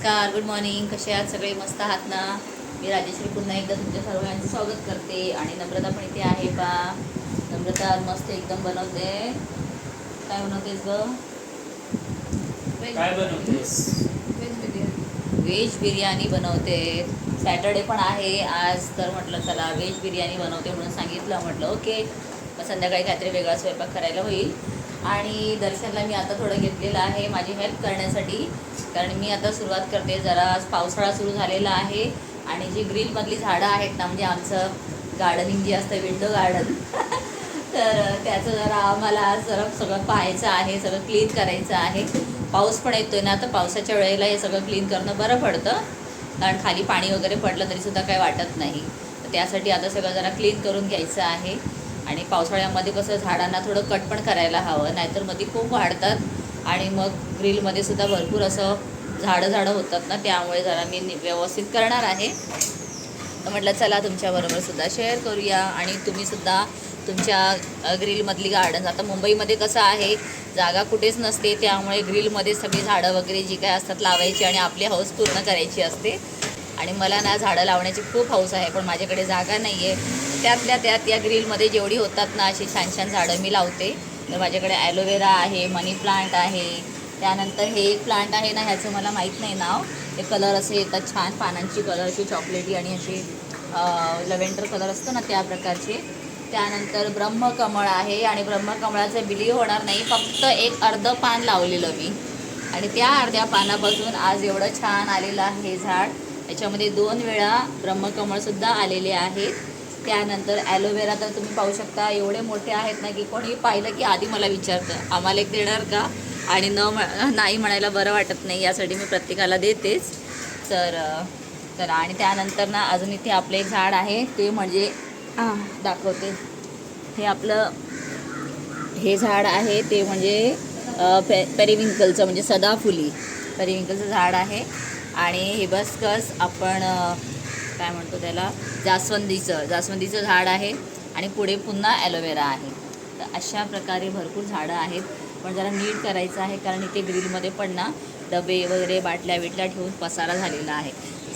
नमस्कार good morning कसे आहात सगळे? मस्त आहात ना? मी राजेश्री पुन्हा एकदा तुमच्या सर्वांचं स्वागत करते आणि नम्रता पण इथे आहे बा नम्रता आज मस्त एकदम बनवते. काय बनवतेस ग? व्हेज बिर्याणी बनवते. सॅटर्डे पण आहे. आज तर म्हटलं चला व्हेज बिर्याणी बनवते म्हणून सांगितलं म्हटलं ओके मग संध्याकाळी काहीतरी वेगळा स्वयंपाक करायला होईल. आणि दर्शनला मी आता थोडं घेतलेलं आहे माझी हेल्प करण्यासाठी. कारण मी आता सुरुवात करते जरा आज पावसाळा सुरू झालेला आहे आणि जी ग्रीलमधली झाडं आहेत ना म्हणजे आमचं गार्डनिंग जे असतं विंडो गार्डन तर त्याचं जरा आम्हाला जरा सगळं पाहायचं आहे सगळं क्लीन करायचं आहे. पाऊस पण येतोय ना तर पावसाच्या वेळेला हे सगळं क्लीन करणं बरं पडतं. कारण खाली पाणी वगैरे पडलं तरीसुद्धा काही वाटत नाही. तर त्यासाठी आता सगळं जरा क्लीन करून घ्यायचं आहे. आणि पावसाळ्यामध्ये कसं झाडांना थोडं कट पण करायला हवं नाहीतरमध्ये खूप वाढतात आणि मग ग्रिलमध्ये सुद्धा भरपूर असं झाडं झाडं होतात ना त्यामुळे जरा मी नि- व्यवस्थित करणार आहे. तर म्हटलं चला तुमच्याबरोबर सुद्धा शेअर करूया आणि तुम्हीसुद्धा तुमच्या ग्रीलमधली ग्रिलमधली गार्डन आता मुंबईमध्ये कसं आहे जागा कुठेच नसते त्यामुळे ग्रिलमध्ये सगळी झाडं वगैरे जी काय असतात लावायची आणि आपली हौस पूर्ण करायची असते. आणि मला ना झाडं लावण्याची खूप हौस आहे पण माझ्याकडे जागा नाही आहे त्यातल्या त्यात या ग्रिलमध्ये जेवढी होतात ना अशी छान छान झाडं मी लावते. तर माझ्याकडे ॲलोवेरा आहे मनी प्लांट आहे. त्यानंतर हे एक प्लांट आहे ना ह्याचं मला माहीत नाही नाव. ते कलर असे येतात छान पानांची कलर अशी चॉकलेटी आणि असे लव्हेंडर कलर असतो ना त्या प्रकारचे. त्यानंतर ब्रह्मकमळ आहे आणि ब्रह्मकमळाचं बिली होणार नाही फक्त एक अर्ध पान लावलेलं मी. आणि त्या अर्ध्या पानापासून आज एवढं छान आलेलं आहे हे झाड. याच्यामध्ये दोन वेळा ब्रह्मकमळसुद्धा आलेले आहेत. त्यानंतर ॲलोवेरा तर तुम्ही पाहू शकता एवढे मोठे आहेत ना की कोणी पाहिलं की आधी मला विचारतं आम्हाला एक देणार का? आणि न नाही म्हणायला बरं वाटत नाही यासाठी मी प्रत्येकाला देतेच. तर तर आणि त्यानंतर ना अजून इथे आपलं एक झाड आहे ते म्हणजे दाखवते. हे आपलं हे झाड आहे ते म्हणजे पे पेरिविंकलचं म्हणजे सदाफुली. पेरिविंकलचं झाड आहे. आणि हे बसकस आपण काय म्हणतो त्याला? जास्वंदीचं. जास्वंदीचं झाड आहे आणि पुढे पुन्हा ॲलोवेरा आहे. तर अशा प्रकारे भरपूर झाडं आहेत. पण जरा नीट करायचं आहे कारण इथे ग्रिलमध्ये पण ना डबे वगैरे बाटल्या बिटल्या ठेवून पसारा झालेला आहे.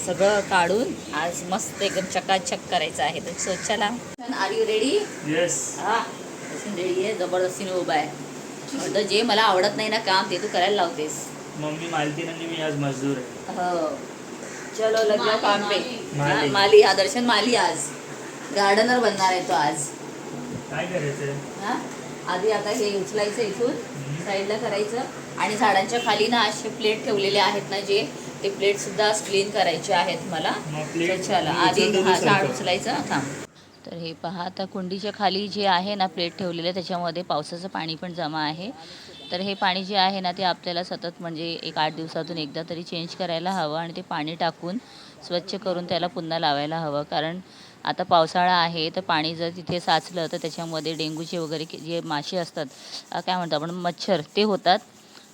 सगळं काढून आज मस्त एकदम चकाचक करायचं आहे. तर स्वच्छला आर यू रेडी येस हा. रेडी आहे? जबरदस्तीने उभा आहे. जे मला आवडत नाही ना काम ते तू करायला लावतेस. मम्मी मालतीन आणि मी आज मजदूर आहे. हो. चलो लग्न काम पे माली. हा, माली. हा दर्शन माली आज. गार्डनर बनणार आहे तो आज. काय करायचंय? हा? आधी आता हे उचलायचं इथून साईडला करायचं. आणि झाडांच्या खाली ना असे प्लेट ठेवलेले आहेत ना जे ते प्लेट सुद्धा क्लीन करायचे आहेत मला. मग plate तर चला मी आधी उचलतो हा झाड? उचलायचं थांब तर हे पहा आता कुंडीच्या खाली जे आहे ना प्लेट ठेवलेलं त्याच्यामध्ये पावसाचं पाणी पण जमा आहे. तर हे पाणी जे आहे ना ते आपल्याला सतत म्हणजे एक आठ दिवसातून एकदा तरी चेंज करायला हवं आणि ते पाणी टाकून स्वच्छ करून त्याला पुन्हा लावायला हवं. कारण आता पावसाळा आहे तर पाणी जर तिथे साचलं तर त्याच्यामध्ये डेंग्यूचे वगैरे के- जे मासे असतात काय म्हणतो आपण मच्छर ते होतात.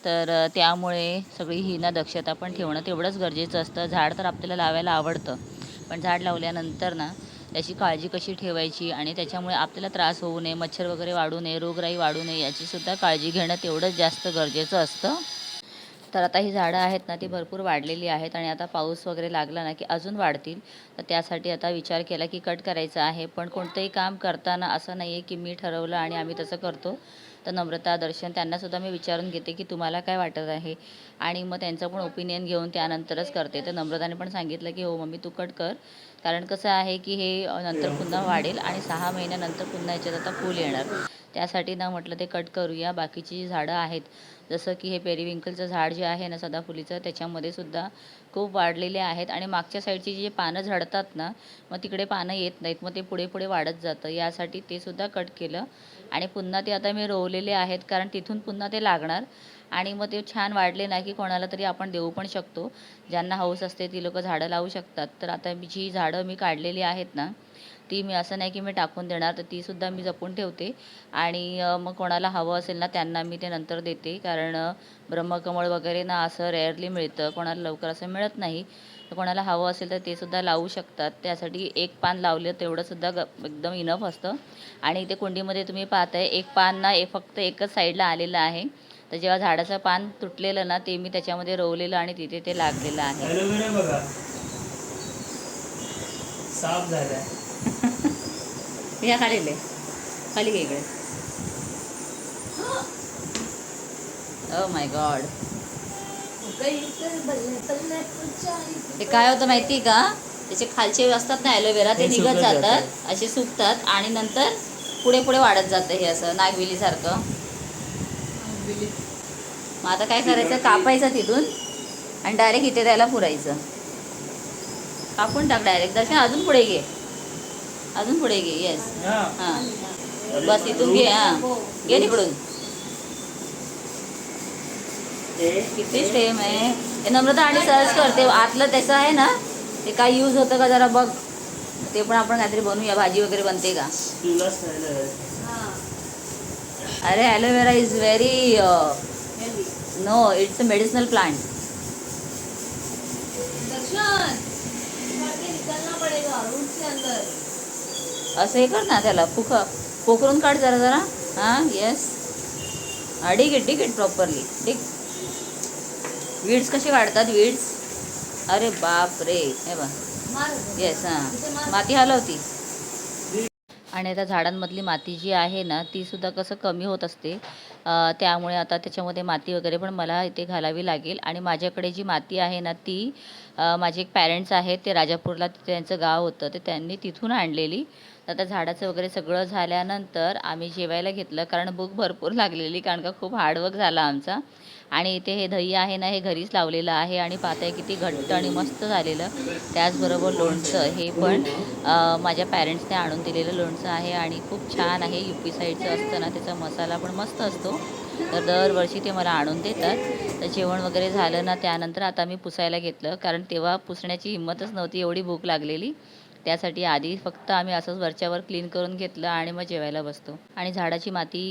तर त्यामुळे सगळी ही ना दक्षता पण ठेवणं तेवढंच गरजेचं असतं. झाड तर आपल्याला लावायला आवडतं. पण झाड लावल्यानंतर ना त्याची काळजी कशी ठेवायची आणि त्याच्यामुळे आपल्याला त्रास होऊ नये मच्छर वगैरे वाढू नये रोगराई वाढू नये याचीसुद्धा काळजी घेणं तेवढंच जास्त गरजेचं असतं. तर आता ही झाडं आहेत ना ती भरपूर वाढलेली आहेत आणि आता पाऊस वगैरे लागला ना की अजून वाढतील. तर त्यासाठी आता विचार केला की कट करायचं आहे पण कोणतंही काम करताना असं नाही आहे की मी ठरवलं आणि आम्ही तसं करतो. तर नम्रता दर्शन त्यांनासुद्धा मी विचारून घेते की तुम्हाला काय वाटत आहे आणि मग त्यांचं पण ओपिनियन घेऊन त्यानंतरच करते. तर नम्रताने पण सांगितलं की हो मम्मी तू कट कर. कारण कसं आहे की हे नंतर पुन्हा वाढेल आणि सहा महिन्यानंतर पुन्हा याच्यात आता फूल येणार. त्यासाठी ना म्हटलं ते कट करूया. बाकीची जी झाडं आहेत जसं की हे पेरिविंकलचं झाड जे आहे ना सदाफुलीचं त्याच्यामध्ये सुद्धा खूप वाढलेले आहेत आणि मागच्या साईडची जी पानं झडतात ना मग तिकडे पानं येत नाहीत. मग ते पुढे पुढे वाढत जातं. यासाठी ते सुद्धा कट केलं आणि पुन्हा ते आता मी रोवलेले आहेत कारण तिथून पुन्हा ते लागणार. आणि मग ते छान वाढले ना की कोणाला तरी आपण देऊ पण शकतो. ज्यांना हौस असते ती लोकं झाडं लावू शकतात. तर आता मी जी झाडं मी काढलेली आहेत ना ती मी असं नाही की मी टाकून देणार तर तीसुद्धा मी जपून ठेवते. आणि मग कोणाला हवं असेल ना त्यांना मी ते नंतर देते. कारण ब्रह्मकमळ वगैरे ना असं रेअरली मिळतं. कोणाला लवकर असं मिळत नाही. तर कोणाला हवं असेल तर ते सुद्धा लावू शकतात. त्यासाठी एक पान लावलं तेवढं सुद्धा ग एकदम इनफ असतं. आणि इथे कुंडीमध्ये तुम्ही पाहताय एक पान ना एक फक्त एकच साईडला आलेलं आहे. तर जेव्हा झाडाचं पान तुटलेलं ना ते मी त्याच्यामध्ये रोवलेलं आणि तिथे ते लागलेलं आहे. बघा. साफ खालीले. खाली घे इकडे. ओ माय गॉड ते काय होतं माहिती का? त्याचे खालचे असतात ना ॲलोवेरा ते निघत जातात. असे सुकतात आणि नंतर पुढे पुढे वाढत जातं हे असं नागविलीसारखं. मग आता काय करायचं? कापायचं तिथून आणि डायरेक्ट इथे त्याला पुरायचं. कापून टाक डायरेक्ट दर्शन अजून पुढे घे. अजून पुढे घे येस हा. हां. बस इथून घे हां. घे तिकडून. किती सेम आहे? हे नम्रता आणि सर्च करते. आतलं त्याचं आहे ना ते काय यूज होतं का जरा बघ. ते पण आपण काहीतरी बनवूया. भाजी वगैरे बनते का. अरे aloe vera is very no it's a medicinal plant असं हे कर ना त्याला फुक पोखरून काढ जरा जरा. हां येस हा ठीक आहे ठीक आहे प्रॉपरली ठीक वीड्स कसे काढतात वीड्स अरे बाप रे हे बा येस हां. माती हलवती. आणि आता झाडांमधली माती जी आहे ना ती सुद्धा कसं कमी होत असते. त्यामुळे आता त्याच्यामध्ये माती वगैरे पण मला इथे घालावी लागेल. आणि माझ्याकडे जी माती आहे ना ती माझे एक पॅरेंट्स आहेत ते राजापूरला तिथे त्यांचं गाव होतं ते त्यांनी तिथून आणलेली. आता झाडाचं वगैरे सगळं झाल्यानंतर आम्ही जेवायला घेतलं कारण भूक भरपूर लागलेली कारण का खूप हार्डवर्क झाला आमचा. आणि इथे हे दही आहे ना हे घरीच लावलेलं आहे आणि पाहताय किती घट्ट आणि मस्त झालेलं. त्याचबरोबर लोणचं हे पण माझ्या पॅरेंट्सने आणून दिलेलं लोणचं आहे आणि खूप छान आहे. यू पी साईडचं असतं ना त्याचा मसाला पण मस्त असतो. तर दरवर्षी ते मला आणून देतात. तर जेवण वगैरे झालं ना त्यानंतर आता मी पुसायला घेतलं कारण तेव्हा पुसण्याची हिंमतच नव्हती एवढी भूक लागलेली. त्यासाठी आधी फक्त आम्ही असंच वरच्यावर क्लीन करून घेतलं आणि मग जेवायला बसतो. आणि झाडाची माती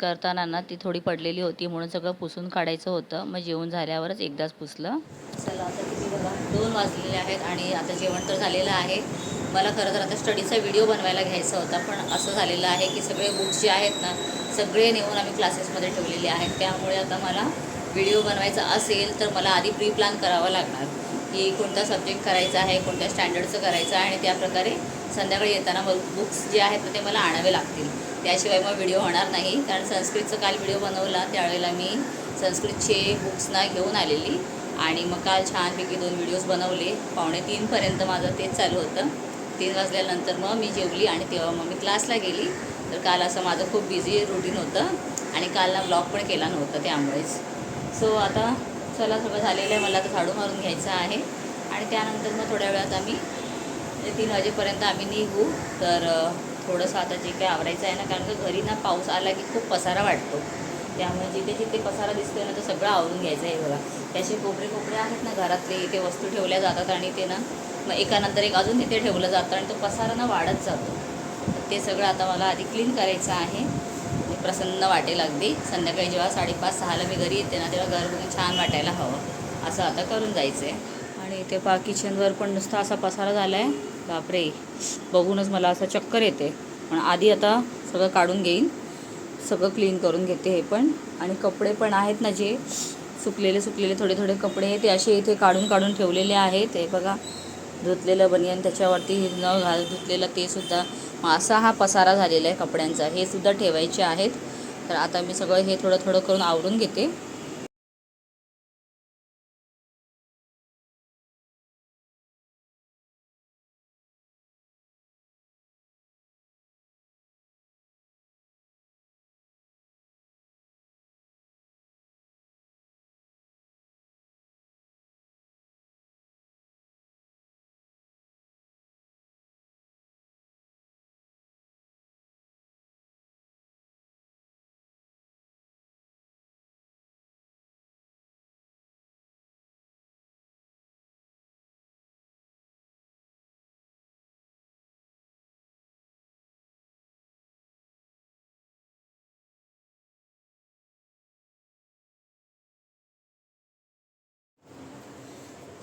करताना ना ती थोडी पडलेली होती म्हणून सगळं पुसून काढायचं होतं. मग जेवण झाल्यावरच एकदाच पुसलं. चला आता किती बघा दोन वाजलेले आहेत आणि आता जेवण तर झालेलं आहे. मला खरं तर आता स्टडीचा व्हिडिओ बनवायला घ्यायचा होता पण असं झालेलं आहे की सगळे बुक्स जे आहेत ना सगळे नेऊन आम्ही क्लासेसमध्ये ठेवलेले आहेत. त्यामुळे आता मला व्हिडिओ बनवायचा असेल तर मला आधी प्री प्लॅन करावा लागणार. की कोणता सब्जेक्ट करायचा आहे कोणत्या स्टँडर्डचं करायचं आहे आणि त्याप्रकारे संध्याकाळी येताना मग बुक्स जे आहेत ना ते मला आणावे लागतील. त्याशिवाय मग व्हिडिओ होणार नाही. कारण संस्कृतचा काल व्हिडिओ बनवला त्यावेळेला मी संस्कृतचे बुक्स ना घेऊन आलेली आणि मग काल छानपैकी दोन व्हिडिओज बनवले. पावणे तीनपर्यंत माझं तेच चालू होतं. तीन वाजल्यानंतर मग मी जेवली आणि तेव्हा मग मी क्लासला गेली. तर काल असं माझं खूप बिझी रुटीन होतं आणि काल ना ब्लॉग पण केला नव्हता त्यामुळेच. सो आता चला सगळं झालेलं आहे मला आता झाडू मारून घ्यायचं आहे. आणि त्यानंतर मग थोड्या वेळात आम्ही तीन वाजेपर्यंत आम्ही निघू. तर थोडंसं आता जे काही आवरायचं आहे ना कारण का घरी ना पाऊस आला की खूप पसारा वाटतो. त्यामुळे जिथे जिथे पसारा दिसतोय ना तो सगळं आवरून घ्यायचं आहे बघा. त्याचे कोपरे कोपरे आहेत ना घरातले इथे वस्तू ठेवल्या जातात आणि ते ना मग एकानंतर एक अजून तिथे ठेवलं जातं आणि तो पसारा ना वाढत जातो. ते सगळं आता मला आधी क्लीन करायचं आहे. प्रसन्न वाटेल अगदी संध्याकाळी जेव्हा साडेपाच सहाला मी घरी येते ना तेव्हा घर बघून छान वाटायला हवं. असं आता करून जायचं आहे आणि इथे पा किचनवर पण नुसता असा पसारा झाला आहे बापरे. बघूनच मला असं चक्कर येते. पण आधी आता सगळं काढून घेईन. सगळं क्लीन करून घेते हे पण. आणि कपडे पण आहेत ना जे सुकलेले सुकलेले थोडे थोडे कपडे ते असे इथे काढून काढून ठेवलेले आहेत. हे बघा. धुतलेलं बनियन त्याच्यावरती न घाल धुतलेलं ते सुद्धा. असा हा पसारा झालेला आहे कपड्यांचा. हे सुद्धा ठेवायचे आहेत. तर आता मी सगळं हे थोडं थोडं करून आवरून घेते.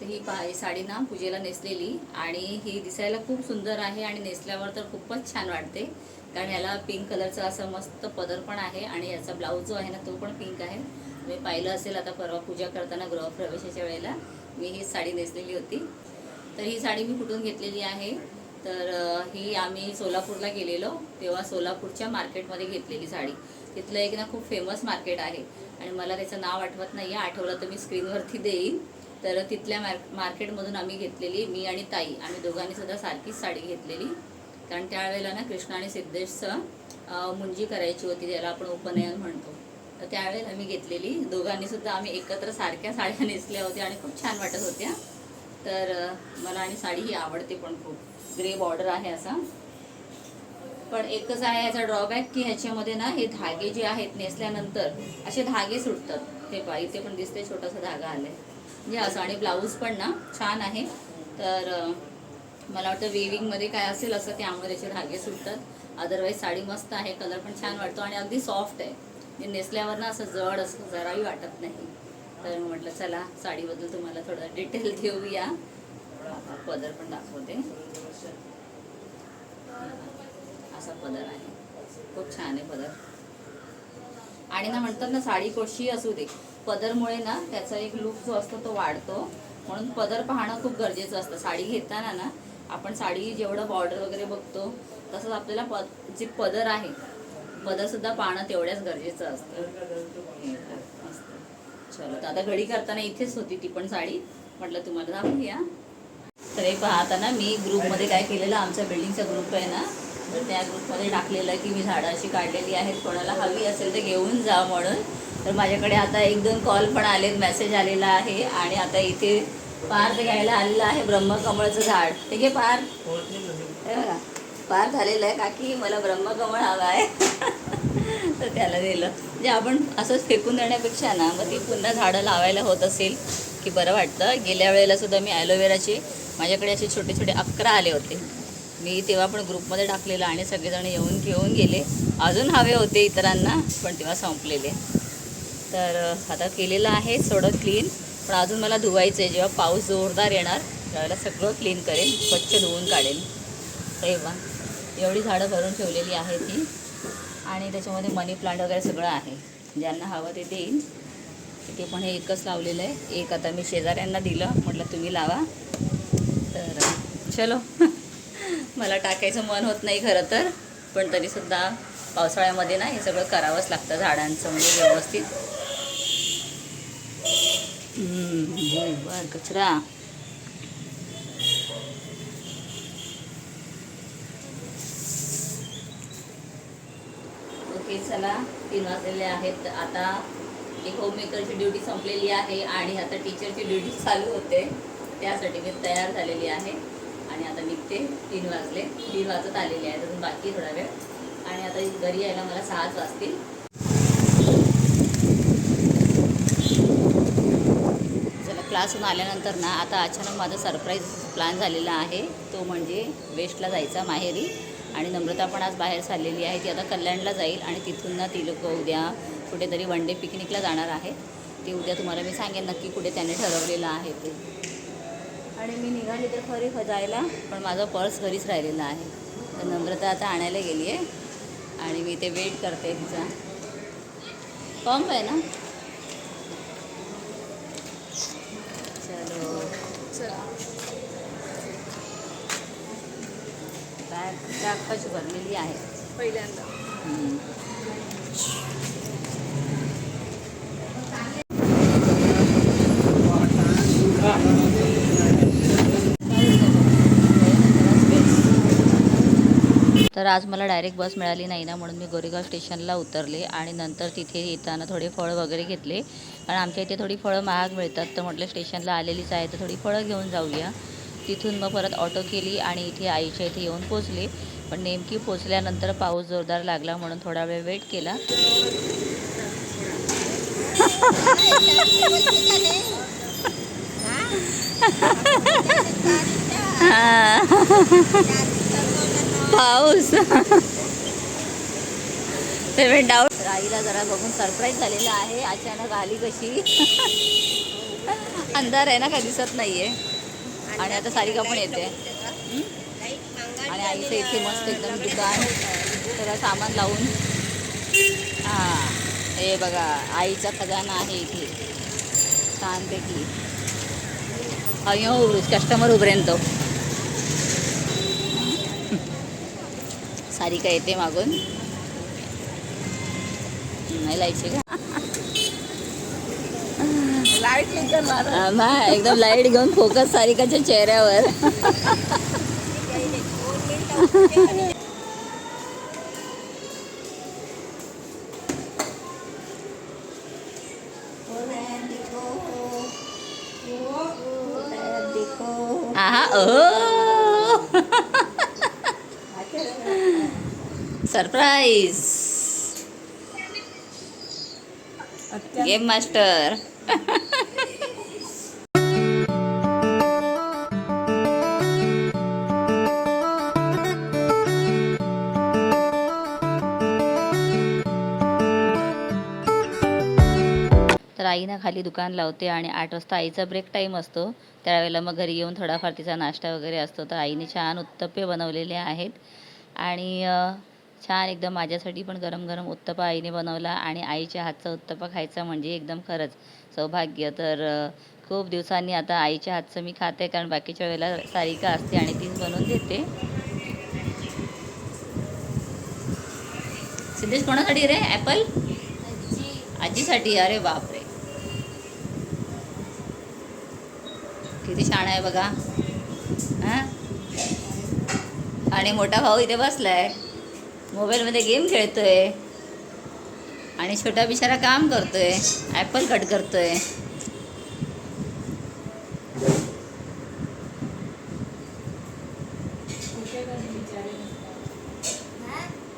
तर ही पहा ही साडी ना पूजेला नेसलेली आणि ही दिसायला खूप सुंदर आहे आणि नेसल्यावर तर खूपच छान वाटते. कारण ह्याला पिंक कलरचा असा मस्त पदर पण आहे आणि याचा ब्लाऊज जो आहे ना तो पण पिंक आहे. मी पाहिलं असेल आता परवा पूजा करताना गृहप्रवेशाच्या वेळेला मी ही साडी नेसलेली होती. तर ही साडी मी कुठून घेतलेली आहे? तर ही आम्ही सोलापूरला गेलेलो तेव्हा सोलापूरच्या मार्केटमध्ये घेतलेली साडी. तिथलं एक ना खूप फेमस मार्केट आहे. आणि मला त्याचं नाव आठवत नाही आहे आठवलं तर मी स्क्रीनवरती देईन. तर तिथल्या मार्क मार्केटमधून आम्ही घेतलेली मी आणि ताई आम्ही दोघांनी सुद्धा सारखीच साडी घेतलेली. कारण त्यावेळेला ना कृष्णा आणि सिद्धेशचं मुंजी करायची होती ज्याला आपण उपनयन म्हणतो. तर त्यावेळेला मी घेतलेली. दोघांनी सुद्धा आम्ही एकत्र सारख्या साड्या नेसल्या होत्या आणि खूप छान वाटत होत्या. तर मला आणि साडी ही आवडते पण खूप. ग्रे बॉर्डर आहे असा. पण एकच आहे याचा ड्रॉबॅक की ह्याच्यामध्ये ना हे धागे जे आहेत नेसल्यानंतर असे धागे सुटतात. हे पा इथे पण दिसते छोटासा धागा आलाय. म्हणजे असं आणि ब्लाऊज पण ना छान आहे. तर मला वाटतं वेविंगमध्ये काय असेल असं त्यामुळे त्याचे धागे सुटतात. अदरवाईज साडी मस्त आहे कलर पण छान वाटतो आणि अगदी सॉफ्ट आहे. म्हणजे नेसल्यावर ना असं जड असं जराही वाटत नाही. तर म्हटलं चला साडीबद्दल तुम्हाला थोडं डिटेल देऊया. आता पदर पण दाखवते. असा पदर आहे. खूप छान आहे पदर. आणि ना म्हणतात ना साडी कोशी असू दे. पदरमुळे ना त्याचा एक लुक जो असतो तो वाढतो. म्हणून पदर पाहणं खूप गरजेचं असतं. साडी घेताना ना आपण साडी जेवढं बॉर्डर वगैरे बघतो तसंच आपल्याला पद जे पदर आहे पदर सुद्धा पाहणं तेवढ्याच गरजेचं असतं. चलो तर आता घडी करताना इथेच होती ती पण साडी. म्हटलं तुम्हाला दाखवूया. तर हे पाहताना ना मी ग्रुपमध्ये काय केलेलं आमच्या बिल्डिंगचा ग्रुप आहे ना तर त्या ग्रुपमध्ये टाकलेलं आहे की मी झाडं अशी काढलेली आहेत. कोणाला हवी असेल तर घेऊन जा म्हणून. तर माझ्याकडे आता एक दोन कॉल पण आलेत मेसेज आलेला आहे आणि आता इथे पार ते घ्यायला आलेलं आहे ब्रह्मकमळचं झाड. ते घे पार हे बघा पार झालेलं आहे काकी मला ब्रह्मकमळ हवं आहे. तर त्याला दिलं. म्हणजे आपण असंच फेकून देण्यापेक्षा ना मग ती पुन्हा झाडं लावायला होत असेल की बरं वाटतं. गेल्या वेळेला सुद्धा मी ॲलोवेराचे माझ्याकडे असे छोटे छोटे अकरा आले होते. मी तेव्हा पण ग्रुपमध्ये टाकलेलं आणि सगळेजण येऊन घेऊन गेले. अजून हवे होते इतरांना पण तेव्हा संपलेले. तर आता केलेलं आहे थोडं क्लीन पण अजून मला धुवायचं आहे जेव्हा पाऊस जोरदार येणार त्यावेळेला सगळं क्लीन करेन स्वच्छ धुवून काढेन. तेव्हा. एवढी झाडं भरून ठेवलेली आहेत ती. आणि त्याच्यामध्ये मनी प्लांट वगैरे सगळं आहे. ज्यांना हवं ते देईन. ते पण हे एकच लावलेलं आहे. एक आता मी शेजाऱ्यांना दिलं. म्हटलं तुम्ही लावा. तर चलो. मला टाकायचं मन होत नाही खरं तर. पण तरीसुद्धा पावसाळ्यामध्ये ना हे सगळं करावंच लागतं झाडांचं म्हणजे व्यवस्थित. बर कचरा. ओके चला. तीन वाजलेले आहेत. आता एक होममेकरची ड्युटी संपलेली आहे आणि आता टीचरची ड्युटी चालू होते. त्यासाठी मी तयार झालेली आहे. आणि आता निघते. तीन वाजले. तीन वाजत आलेली आहे अजून बाकी थोडा वेळ. आणि आता घरी यायला मला सहाच वाजतील. क्लासहून आल्यानंतर ना आता अचानक माझा सरप्राईज प्लॅन झालेला आहे. तो म्हणजे वेस्टला जायचा माहेरी आणि नम्रता पण आज बाहेर चाललेली आहे. ती आता कल्याणला जाईल आणि तिथून ना ती लोक उद्या कुठेतरी वन डे पिकनिकला जाणार आहे ते उद्या तुम्हाला मी सांगेन नक्की कुठे त्याने ठरवलेलं आहे ते. आणि मी निघाली तर खरी जायला पण माझा पर्स घरीच राहिलेला आहे. तर नम्रता आता आणायला गेली आहे आणि मी ते वेट करते तिचा. पंप आहे ना? बॅग अख्खाची भरलेली आहे? पहिल्यांदा. तर आज मला डायरेक्ट बस मिळाली नाही ना म्हणून मी गोरेगाव स्टेशनला उतरले आणि नंतर तिथे येताना थोडे फळं वगैरे घेतले. कारण आमच्या इथे थोडी फळं महाग मिळतात तर म्हटलं स्टेशनला आलेलीच आहे तर थोडी फळं घेऊन जाऊया. तिथून मग परत ऑटो केली आणि इथे आईच्या इथे येऊन पोचले पण नेमकी पोचल्यानंतर पाऊस जोरदार लागला म्हणून थोडा वेळ वेट केला. पाऊस. ते डाऊट आईला जरा बघून सरप्राईज झालेला आहे. अचानक आली कशी? अंधार आहे ना काय दिसत नाहीये. आणि आता सारिका पण येते. आणि आईचं इथे मस्त एकदम दुकान. सगळं सामान लावून. हां हे बघा आईचा खजाना आहे इथे. छानपैकी अयो कस्टमर उभरेन तो. सारिका येते मागून? नाही लाईटची का? लाइट एकदम लाइट घेऊन फोकस सारिकाच्या चेहऱ्यावर. आहा ओ सरप्राईज. गेम मास्टर तर आई ना खाली दुकान लावते आणि आठ वाजता आईचा ब्रेक टाईम असतो. त्यावेळेला मग घरी येऊन थोडाफार तिचा नाश्ता वगैरे असतो. तर आईने छान उत्तप्पे बनवलेले आहेत. आणि छान एकदम माझ्यासाठी पण गरम गरम उत्तप्पा आईने बनवला आणि आईच्या हातचा उत्तप्पा खायचा म्हणजे एकदम खरंच सौभाग्य. तर खूप दिवसांनी आता आईच्या हातचं मी खाते कारण बाकीच्या वेळेला सारिका असते आणि तीच बनवून देते. सिद्धेश कोणासाठी रे? ॲपल आजीसाठी. अरे बापरे. किती छान आहे बघा. हा? आणि मोठा भाऊ इथे बसलाय. मोबाईलमध्ये गेम खेळतोय. आणि छोटा बिचारा काम करतोय. ॲपल कट करतोय.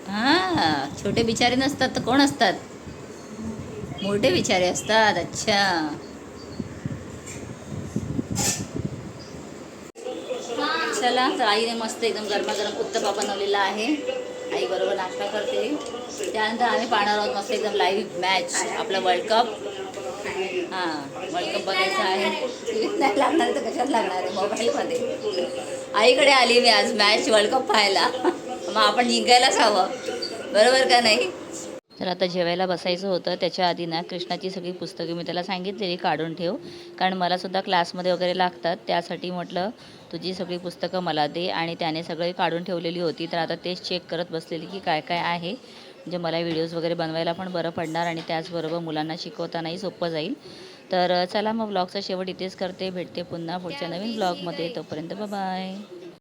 हा छोटे बिचारे नसतात तर कोण असतात? मोठे बिचारे असतात. अच्छा. चला तर आईने मस्त एकदम गरमागरम उत्तपा बनवलेला आहे. आई बरोबर नाश्ता करते. त्यानंतर आम्ही पाहणार आहोत मस्त एकदम लाईव्ह मॅच आपला वर्ल्ड कप हां वर्ल्ड कप बघायचा आहे. टीव्हीत नाही लागणार तर कशात लागणार आहे? मोबाईलमध्ये आईकडे आली मी आज मॅच वर्ल्ड कप पाहायला. मग आपण जिंकायलाच हवं. बरोबर का नाही? तर आता जेवायला बसायचं होतं. त्याच्या आधी ना कृष्णाची सगळी पुस्तके मी त्याला सांगितलेली काढून ठेव. कारण मला सुद्धा क्लासमध्ये वगैरे लागतात. त्यासाठी म्हटलं तुझी सगळी पुस्तकं मला दे. आणि त्याने सगळी काढून ठेवलेली होती. तर आता तेच चेक करत बसलेली की काय काय आहे. म्हणजे मला व्हिडिओज वगैरे बनवायला पण बरं पडणार आणि त्याचबरोबर मुलांना शिकवतानाही सोपं जाईल. तर चला मग ब्लॉगचा शेवट इथेच करते. भेटते पुन्हा पुढच्या नवीन ब्लॉगमध्ये तोपर्यंत बाय